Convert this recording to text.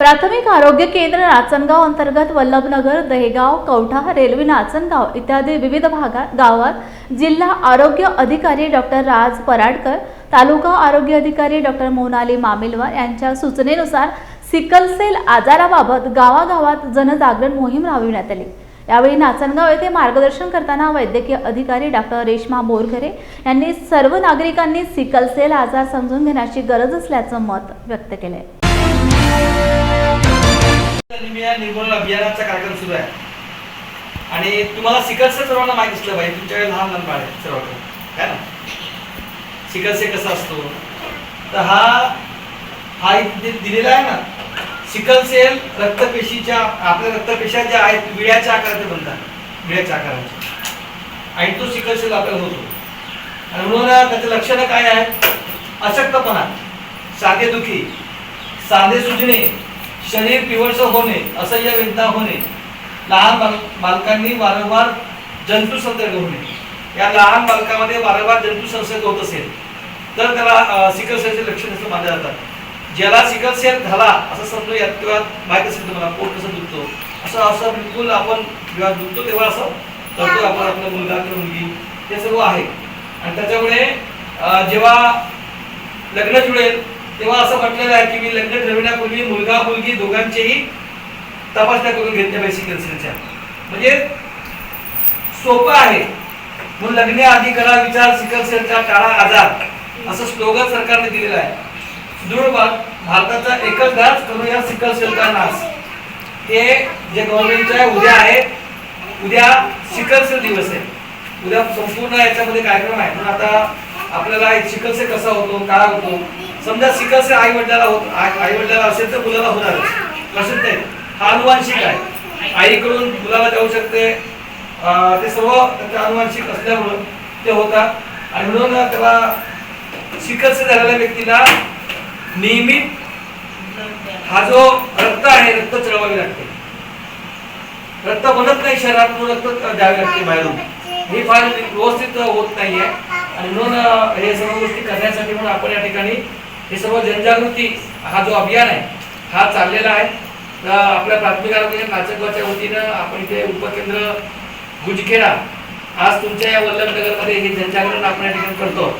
प्राथमिक आरोग्य केंद्र नाचनगाव अंतर्गत वल्लभनगर दहेगाव कवठा रेल्वे नाचनगाव इत्यादी विविध भागात गावात जिल्हा आरोग्य अधिकारी डॉक्टर राज पराडकर तालुका आरोग्य अधिकारी डॉक्टर मोनाली मामिलवार यांच्या सूचनेनुसार सिकलसेल आजाराबाबत गावागावात जनजागरण मोहीम राबविण्यात आली. यावेळी नाचनगाव येथे मार्गदर्शन करताना वैद्यकीय अधिकारी डॉक्टर रेश्मा बोरघरे यांनी सर्व नागरिकांनी सिकलसेल आजार समजून घेण्याची गरज असल्याचं मत व्यक्त केलं आहे अनिमिया निर्मूलन अभियानाचा कार्यक्रम सुरू आहे. आणि तुम्हाला सिकलसे सर्वांना माहीत असलं पाहिजे तुमच्याकडे लहान लहान बाळ आहे सर्वांकडे. काय ना? सिकलसे कसा असतो? तर हा हा दिलेला आहे ना. सिकलसेल रक्तपेशीच्या आपल्या रक्तपेशा ज्या आहेत विड्याच्या आकाराचे बनतात. विड्याच्या आकाराचे. आणि तो सिकलसेल आपल्याला होतो. आणि म्हणून त्याचे लक्षणं काय आहेत? अशक्तपणा साधेदुखी साधे सुजणे शरीर पिवळसर होणे असह्य वेदना होणे लहान बाल बालकांनी वारंवार जंतुसंसर्ग होणे. या लहान बालकामध्ये वारंवार जंतू संसर्ग होत असेल तर त्याला सिकल सेलचे लक्षण असं मानले जातात. ज्याला सिकल सेल झाला असं समजू यात किंवा माहीत असेल तुम्हाला पोट कसं दुखतो? असं असं बिलकुल आपण जेव्हा दुखतो तेव्हा असं करतो आपण आपला मुलगा किंवा मुलगी. हे सर्व आहे. आणि त्याच्यामुळे जेव्हा लग्न जुळेल तेव्हा असं म्हटलेलं आहे की मी लग्न ठरविण्यापूर्वी मुलगा मुलगी दोघांचेही तपासण्या करून घेतल्या पाहिजे कन्सल्टच्या म्हणजे सोपं आहे. मग लग्ने आधी करा विचार सिकल सेलचा टाळा आजार. असं स्लोगन सरकारने दिलेलं आहे. सुदृढ भारताचा एकच घास करूया सिकल सेलचा नाश. हे जे गव्हर्नमेंटचं आहे उद्या आहे. उद्या सिकल सेल दिवस आहे. उद्या संपूर्ण याच्यामध्ये कार्यक्रम आहे. म्हणून आता आपल्याला सिकल सेल कसा होतो काय होतो समजा सिकल सेल आई वडिलाला होत आई वडिलाला असेल तर मुलाला होणारच. कसं ते हा अनुवांशिक आहे. आईकडून मुलाला जाऊ शकते. ते सर्व अनुवांशिक असल्यामुळं ते होतात आणि म्हणून त्याला सिकल सेल झालेल्या व्यक्तीला नियमित हा जो रक्त आहे रक्त चढवावे लागते. रक्त बनत नाही शहरातून म्हणून रक्त द्यावे लागते बाहेरून. हे फार व्यवस्थित होत नाहीये. आणि म्हणून हे सर्व गोष्टी करण्यासाठी म्हणून आपण या ठिकाणी हे सर्व जनजागृती हा जो अभियान आहे हा चाललेला आहे. आपल्या प्राथमिक आरोग्य नाचकवाच्या वतीनं आपण इथे उपकेंद्र गुजखेडा आज तुमच्या या वल्लभनगरमध्ये हे जनजागरण आपण या ठिकाणी करतो.